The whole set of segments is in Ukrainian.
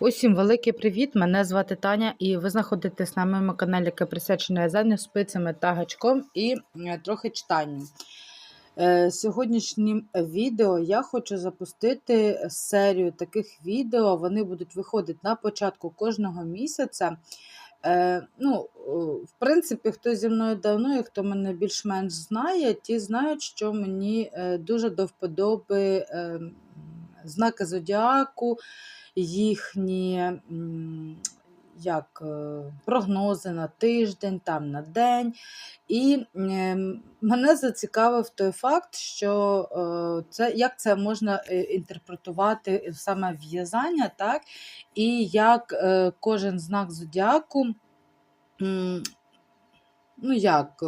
Усім великий привіт! Мене звати Таня, і ви знаходитесь на моєму каналі, яке присвячене в'язанню спицями та гачком і е, трохи читанню. Е, Сьогоднішнім відео я хочу запустити серію таких відео. Вони будуть виходити на початку кожного місяця. Е, ну, В принципі, хто зі мною давно і хто мене більш-менш знає, ті знають, що мені дуже до вподоби е, знаки зодіаку їхні як е, прогнози на тиждень, там на день. І ем, мене зацікавив той факт, що е, це, як це можна е, інтерпретувати саме в'язання, так? і як кожен знак зодіаку, ну як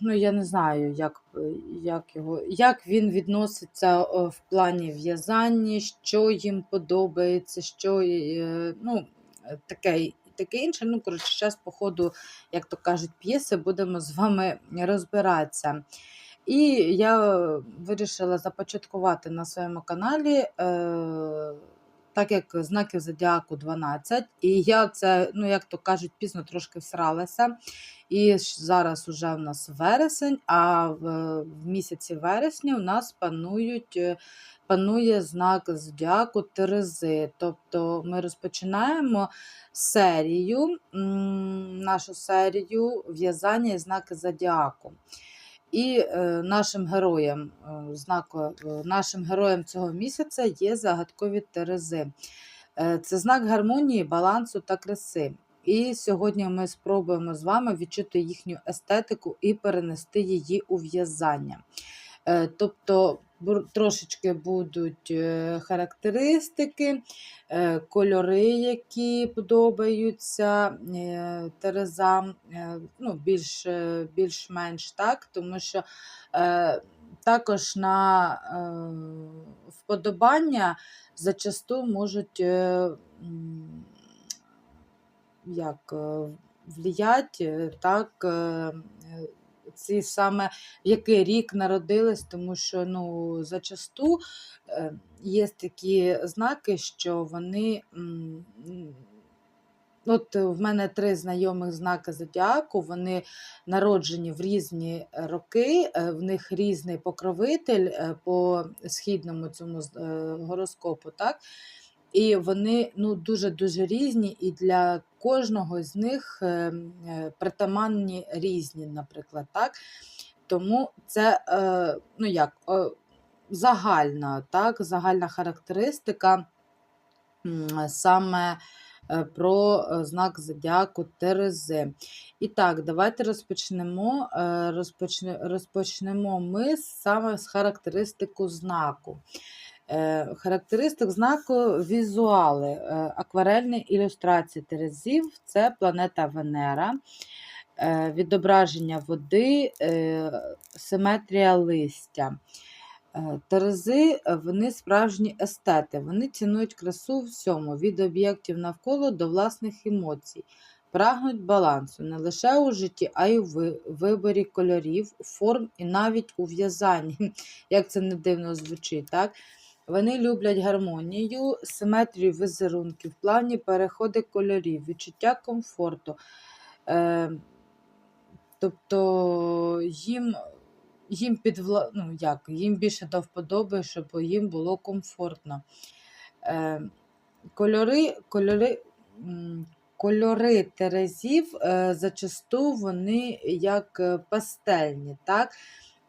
ну, я не знаю, як е, як, його, як він відноситься в плані в'язання, що їм подобається, що е, ну, таке таке інше. Ну, коротше, зараз, по ходу, як то кажуть, п'єси, будемо з вами розбиратися. І я вирішила започаткувати на своєму каналі. Е, так як знаків зодіаку 12, і я це, ну як то кажуть, пізно трошки всралася. І зараз вже в нас вересень, а в, в місяці вересні у нас панують. Е, панує знак зодіаку Терези. Тобто ми розпочинаємо серію, нашу серію в'язання і знаки зодіаку. І е, нашим героям е, знаку, е, нашим героям цього місяця є загадкові терези. Це знак гармонії, балансу та краси. І сьогодні ми спробуємо з вами відчути їхню естетику і перенести її у в'язання. Тобто трошечки будуть е, характеристики, е, кольори, які подобаються терезам, ну, більш, більш-менш так, тому що також на вподобання зачасту можуть як влиять так ці саме в який рік народились, тому що ну, зачасту е, є такі знаки, що вони. От в мене три знайомих знаки зодіаку, вони народжені в різні роки, е, в них різний покровитель е, по східному цьому гороскопу. так? І вони ну, дуже-дуже різні, і для кожного з них е, е, притаманні різні, наприклад. так. Тому це е, ну як, загальна, так, загальна характеристика саме про знак зодіаку Терези. І так, давайте розпочнемо розпочнемо ми саме з характеристику знаку. Е, характеристик знаку візуали, е, акварельні ілюстрації терезів це планета Венера, е, відображення води, симетрія листя. Терези вони справжні естети, вони цінують красу всьому, від об'єктів навколо до власних емоцій, прагнуть балансу не лише у житті, а й у виборі кольорів, форм і навіть у в'язанні. Як це не дивно звучить. так? Вони люблять гармонію, симетрію візерунків, плавні переходи кольорів, відчуття комфорту. Е, Тобто їм їм підвла... ну, як, їм більше до вподоби, щоб їм було комфортно. Е, Кольори кольори, кольори терезів е, зачасту вони як е, пастельні. так?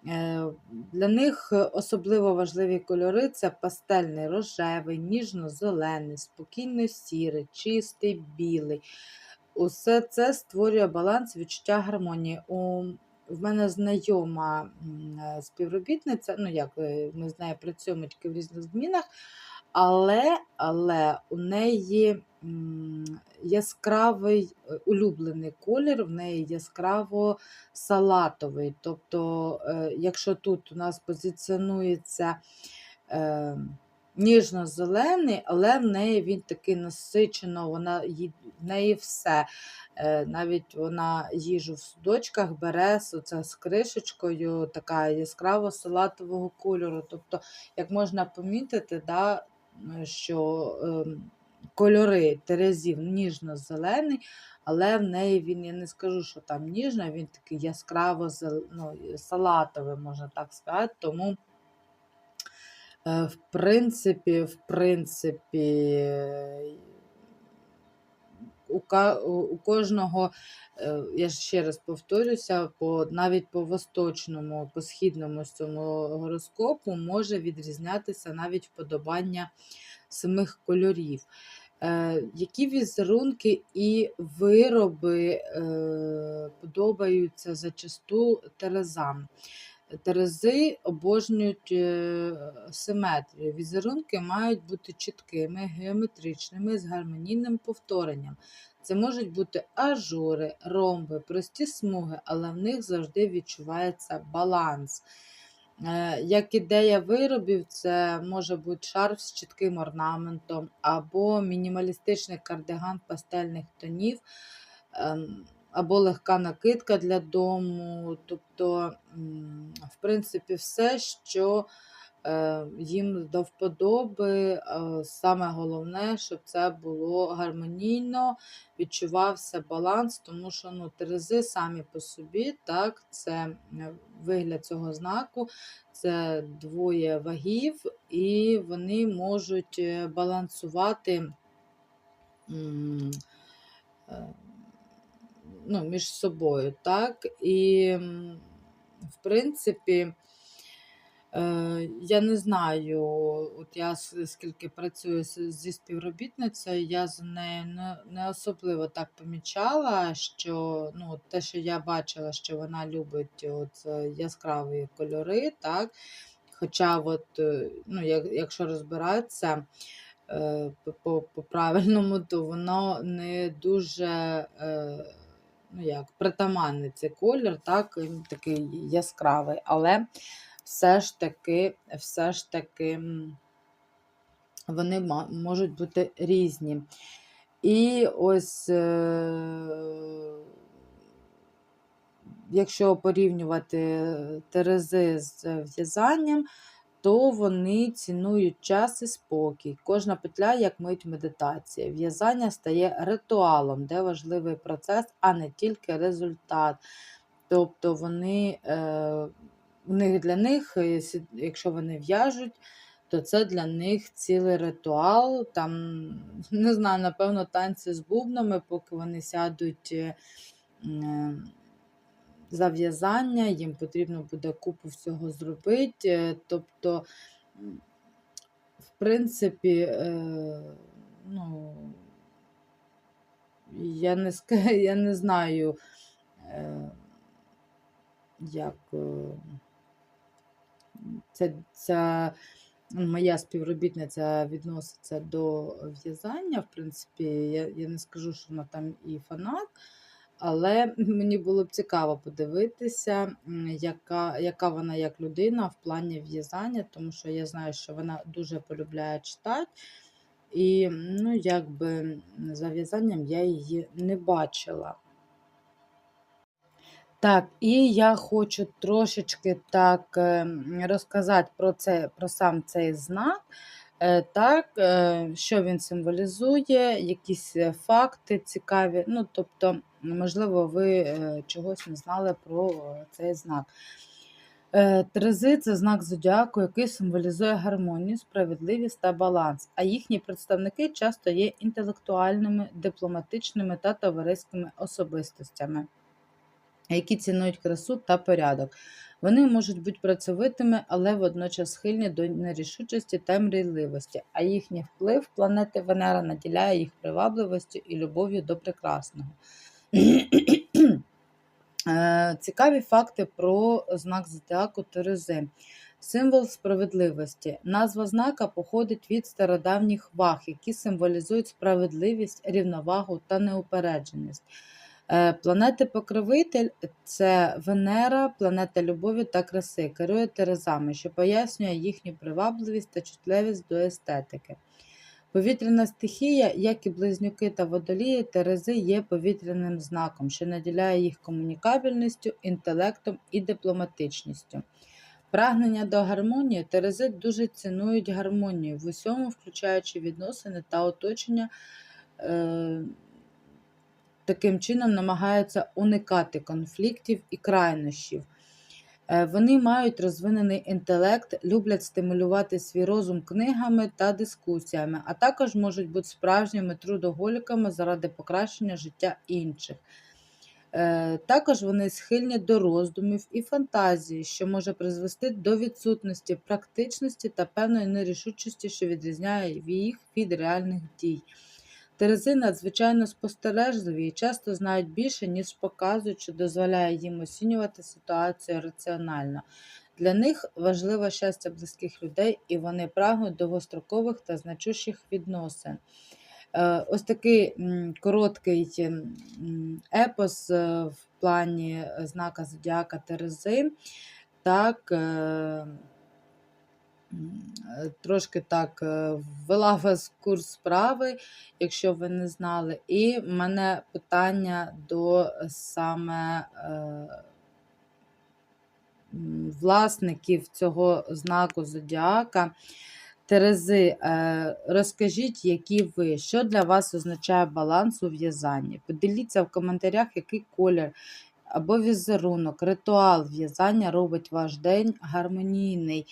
Е, для них особливо важливі кольори це пастельний рожевий, ніжно-зелений, спокійно сірий, чистий, білий. Усе це створює баланс відчуття гармонії. У в мене знайома співробітниця, ну як ми з нею працюємо тільки в різних змінах, але але у неї яскравий е, улюблений колір, в неї яскраво салатовий. Тобто, е, якщо тут у нас позиціонується е, ніжно-зелений, але в неї він такий насичено, вона, в неї все. Навіть вона їжу в судочках бере оце з кришечкою, така яскраво салатового кольору. Тобто, як можна помітити, да, що ем, кольори Терезів ніжно-зелений, але в неї він, я не скажу, що там ніжно, він такий яскраво ну, салатовий, можна так сказати. Тому, е, в принципі, в принципі, у, кожного, е, я ще раз повторюся, по, навіть по восточному, по східному цьому гороскопу може відрізнятися навіть вподобання самих кольорів. Е, які візерунки і вироби е, подобаються зачасту терезам? Терези обожнюють е, симетрію. Візерунки мають бути чіткими, геометричними, з гармонійним повторенням. Це можуть бути ажури, ромби, прості смуги, але в них завжди відчувається баланс. Е, Як ідея виробів, це може бути шарф з чітким орнаментом або мінімалістичний кардиган пастельних тонів, ем, або легка накидка для дому. Тобто, в принципі, все, що їм до вподоби. Е, Саме головне, щоб це було гармонійно, відчувався баланс, тому що ну, терези самі по собі, так, це е, вигляд цього знаку, це двоє вагів, і вони можуть е, балансувати. е, ну, між собою, так? І, в принципі, е, я не знаю, от я скільки працюю зі співробітницею, я з нею не, особливо так помічала, що ну, те, що я бачила, що вона любить от, е, яскраві кольори, так? Хоча, от, е, ну, як, якщо розбиратися по, правильному, то воно не дуже. Ну як, притаманний цей колір, так, такий яскравий, але все ж таки, все ж таки вони можуть бути різні. І ось, е, якщо порівнювати терези з в'язанням, то вони цінують час і спокій. Кожна петля як мить медитація. В'язання стає ритуалом, де важливий процес, а не тільки результат. Тобто вони, е, у них для них, е, якщо вони в'яжуть, то це для них цілий ритуал. Там, не знаю, напевно, танці з бубнами, поки вони сядуть. е, м, за в'язання, їм потрібно буде купу всього зробити. е, Тобто, в принципі, е, ну, я не, я не знаю, е, як це, ця моя співробітниця відноситься до в'язання. В принципі, я, я не скажу, що вона там і фанат. Але мені було б цікаво подивитися, яка, яка вона як людина в плані в'язання, тому що я знаю, що вона дуже полюбляє читати. І ну, якби за в'язанням я її не бачила. Так, і я хочу трошечки так е, розказати про це, про сам цей знак. Е, Так, е, що він символізує, якісь е, факти цікаві. Ну, тобто, можливо, ви чогось не знали про цей знак. Терези це знак зодіаку, який символізує гармонію, справедливість та баланс, а їхні представники часто є інтелектуальними, дипломатичними та товариськими особистостями які цінують красу та порядок. Вони можуть бути працьовитими, але водночас схильні до нерішучості та мрійливості, а їхній вплив планети Венера наділяє їх привабливістю і любов'ю до прекрасного. Е, Цікаві факти про знак зодіаку Терези. Символ справедливості. Назва знака походить від стародавніх ваг, які символізують справедливість, рівновагу та неупередженість. Е, Планети-покровитель це Венера, планета любові та краси, керує Терезами, що пояснює їхню привабливість та чутливість до естетики. Повітряна стихія, як і близнюки та водолії, Терези є повітряним знаком, що наділяє їх комунікабельністю, інтелектом і дипломатичністю. Прагнення до гармонії Терези дуже цінують гармонію в усьому, включаючи відносини та оточення. Е, таким чином намагаються уникати конфліктів і крайнощів. Е, Вони мають розвинений інтелект, люблять стимулювати свій розум книгами та дискусіями, а також можуть бути справжніми трудоголіками заради покращення життя інших. Е, Також вони схильні до роздумів і фантазії, що може призвести до відсутності практичності та певної нерішучості, що відрізняє їх від реальних дій. Терези надзвичайно спостережливі і часто знають більше, ніж показують, що дозволяє їм оцінювати ситуацію раціонально. Для них важливе щастя близьких людей, і вони прагнуть довгострокових та значущих відносин. Е, Ось такий короткий епос е, в плані знака Зодіака Терези. Так, е, трошки так е, ввела вас в курс справи, якщо ви не знали. І в мене питання до саме е, власників цього знаку Зодіака. Терези, е, розкажіть, які ви, що для вас означає баланс у в'язанні? Поділіться в коментарях, який колір або візерунок, ритуал в'язання робить ваш день гармонійний.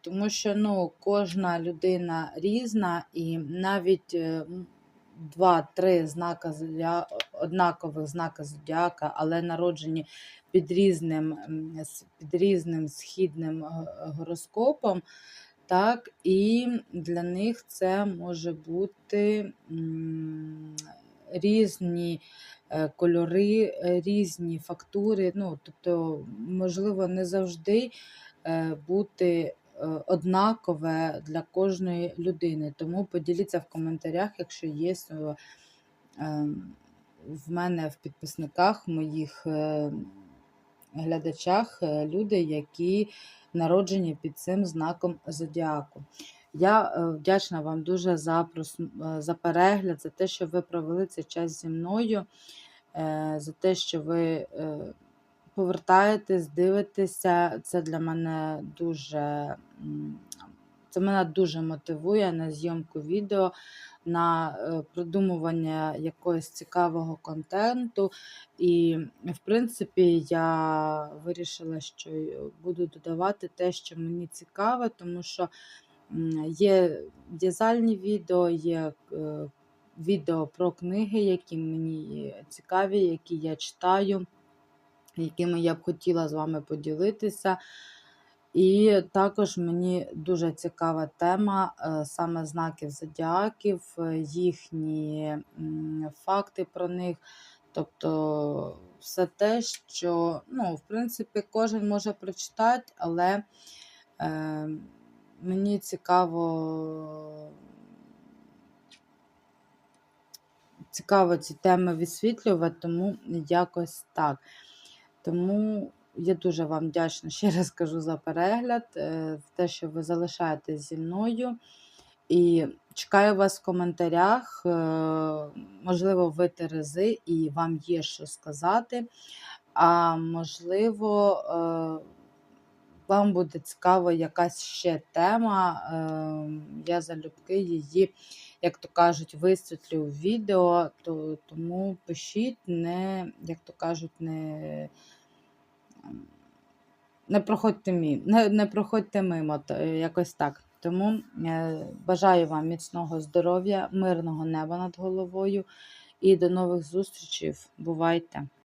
Тому що ну, кожна людина різна, і навіть е, два-три знака зодіа... однакових знака зодіака, але народжені під різним, під різним східним е, гороскопом. Так, і для них це може бути різні е, кольори, різні фактури. Ну, тобто, можливо, не завжди бути е, однакове для кожної людини. Тому поділіться в коментарях, якщо є е, ем, в мене в підписниках, в моїх е, глядачах е, люди, які народжені під цим знаком зодіаку. Я е, вдячна вам дуже за, прос- е, за перегляд, за те, що ви провели цей час зі мною, е, за те, що ви е, повертаєтесь, дивитеся. Це для мене дуже, це мене дуже мотивує на зйомку відео, на е, продумування якогось цікавого контенту. І, в принципі, я вирішила, що буду додавати те, що мені цікаве, тому що є в'язальні відео, є е, відео про книги, які мені цікаві, які я читаю, якими я б хотіла з вами поділитися. І також мені дуже цікава тема е, саме знаків зодіаків, е, їхні факти про них. Тобто все те, що, ну, в принципі, кожен може прочитати, але е, мені цікаво, цікаво ці теми висвітлювати, тому якось так. Тому я дуже вам вдячна, ще раз кажу за перегляд, е, за те, що ви залишаєтесь зі мною. І чекаю вас в коментарях. е, Можливо, ви Терези і вам є що сказати. А можливо, е, вам буде цікава якась ще тема. е, Я залюбки її, як то кажуть, висвітлю в відео, то, тому пишіть, не, як то кажуть, не. Не проходьте мі, не, не проходьте мимо, то, е, якось так. Тому е, бажаю вам міцного здоров'я, мирного неба над головою і до нових зустрічей. Бувайте!